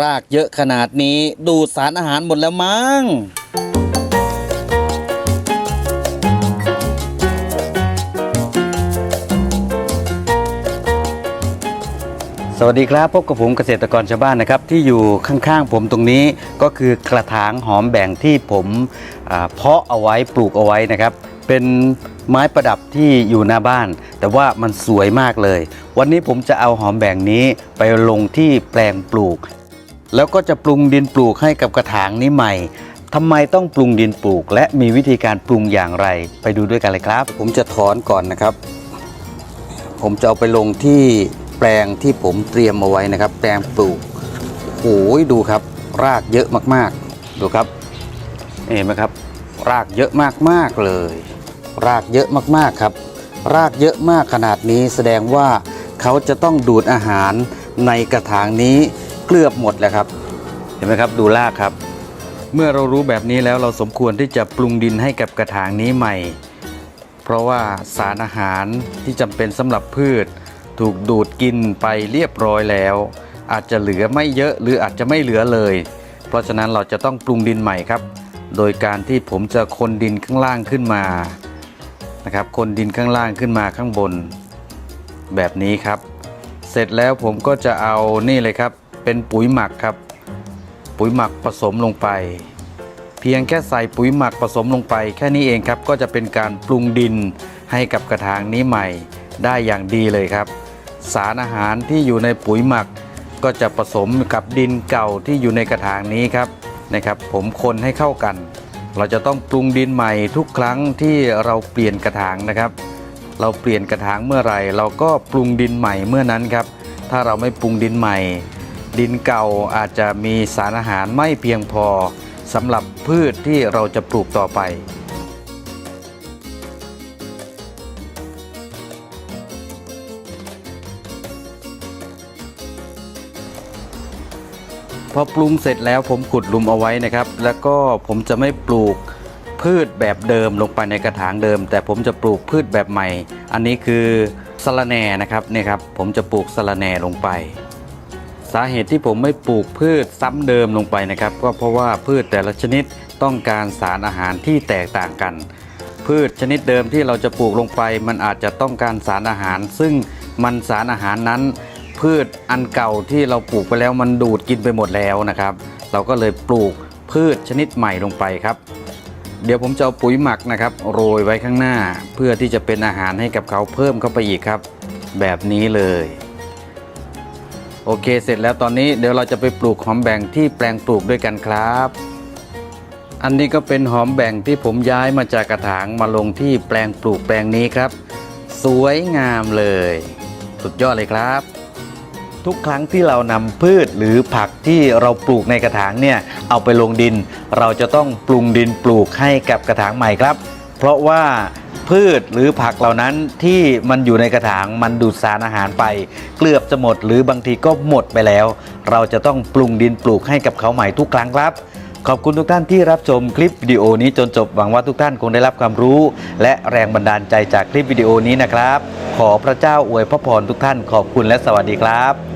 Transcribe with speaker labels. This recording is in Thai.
Speaker 1: รากเยอะขนาดนี้ดูดสารอาหารหมดแล้วมั้ง สวัสดีครับพบกับผมเกษตรกรชาวบ้านนะครับ ที่อยู่ข้างๆผมตรงนี้ก็คือกระถางหอมแบ่งที่ผมอ่าเพาะเอาไว้ปลูกเอาไว้นะครับ เป็นไม้ประดับที่อยู่หน้าบ้าน แต่ว่ามันสวยมากเลย วันนี้ผมจะเอาหอมแบ่งนี้ไปลงที่แปลงปลูก แล้วก็จะปรุงดินปลูกให้กับกระถางนี้ใหม่ทำไมต้องปรุงดินปลูก และมีวิธีการปรุงอย่างไร ไปดูด้วยกันเลยครับ ผมจะถอนก่อนนะครับ ผมจะเอาไปลงที่แปลงที่ผมเตรียมเอาไว้นะครับ แปลงปลูกโอ้ยดูครับ รากเยอะมากๆ ดูครับเห็นไหมครับ รากเยอะมากๆเลย รากเยอะมากๆครับ รากเยอะมากขนาดนี้แสดงว่าเขาจะต้องดูดอาหารในกระถางนี้ เกลือบหมดแล้วครับ เห็นไหมครับดูรากครับ เมื่อเรารู้แบบนี้แล้วเราสมควรที่จะปรุงดินให้กับกระถางนี้ใหม่ เพราะว่าสารอาหารที่จำเป็นสำหรับพืช ถูกดูดกินไปเรียบร้อยแล้ว อาจจะเหลือไม่เยอะหรืออาจจะไม่เหลือเลย เพราะฉะนั้นเราจะต้องปรุงดินใหม่ครับ โดยการที่ผมจะคนดินข้างล่างขึ้นมานะครับคนดินข้างล่างขึ้นมาข้างบน แบบนี้ครับ เสร็จแล้วผมก็จะเอานี่เลยครับ เป็นปุ๋ยหมักครับ ปุ๋ยหมักผสมลงไป เพียงแค่ใส่ปุ๋ยหมักผสมลงไป แค่นี้เองครับ ก็จะเป็นการปรุงดินให้กับกระถางนี้ใหม่ ได้อย่างดีเลยครับ สารอาหารที่อยู่ในปุ๋ยหมัก ก็จะผสมกับดินเก่าที่อยู่ในกระถางนี้ครับนะครับ ผมคนให้เข้ากัน เราจะต้องปรุงดินใหม่ทุกครั้งที่เราเปลี่ยนกระถางนะครับ เราเปลี่ยนกระถางเมื่อไหร่ เราก็ปรุงดินใหม่เมื่อนั้นครับ ถ้าเราไม่ปรุงดินใหม่ ดินเก่าอาจจะมีสารอาหารไม่เพียงพอสำหรับพืชที่เราจะปลูกต่อไป พอปรุงเสร็จแล้วผมขุดลุมเอาไว้นะครับ แล้วก็ผมจะไม่ปลูกพืชแบบเดิมลงไปในกระถางเดิม แต่ผมจะปลูกพืชแบบใหม่ อันนี้คือสะระแหน่นะครับนี่ครับผมจะปลูกสะระแหน่ลงไป สาเหตุที่ผมไม่ปลูกพืชซ้ำเดิมลงไปนะครับ ก็เพราะว่าพืชแต่ละชนิดต้องการสารอาหารที่แตกต่างกัน พืชชนิดเดิมที่เราจะปลูกลงไป มันอาจจะต้องการสารอาหาร ซึ่งมันสารอาหารนั้น พืชอันเก่าที่เราปลูกไปแล้วมันดูดกินไปหมดแล้วนะครับ เราก็เลยปลูกพืชชนิดใหม่ลงไปครับ เดี๋ยวผมจะเอาปุ๋ยหมักนะครับ โรยไว้ข้างหน้า เพื่อที่จะเป็นอาหารให้กับเขาเพิ่มเข้าไปอีกครับ แบบนี้เลย โอเค เสร็จแล้วตอนนี้เดี๋ยวเราจะไปปลูกหอมแบ่งที่แปลงปลูกด้วยกันครับ อันนี้ก็เป็นหอมแบ่งที่ผมย้ายมาจากกระถางมาลงที่แปลงปลูกแปลงนี้ครับ สวยงามเลย สุดยอดเลยครับ ทุกครั้งที่เรานำพืชหรือผักที่เราปลูกในกระถางเนี่ยเอาไปลงดิน เราจะต้องปรุงดินปลูกให้กับกระถางใหม่ครับ เพราะว่าพืชหรือผักเหล่านั้นที่มันอยู่ในกระถางมันดูดสารอาหารไป เกลือบจะหมดหรือบางทีก็หมดไปแล้ว เราจะต้องปรุงดินปลูกให้กับเขาใหม่ทุกครั้งครับ ขอบคุณทุกท่านที่รับชมคลิปวิดีโอนี้จนจบหวังว่าทุกท่านคงได้รับความรู้ และแรงบันดาลใจจากคลิปวิดีโอนี้นะครับ ขอพระเจ้าอวยพระพรทุกท่านขอบคุณและสวัสดีครับ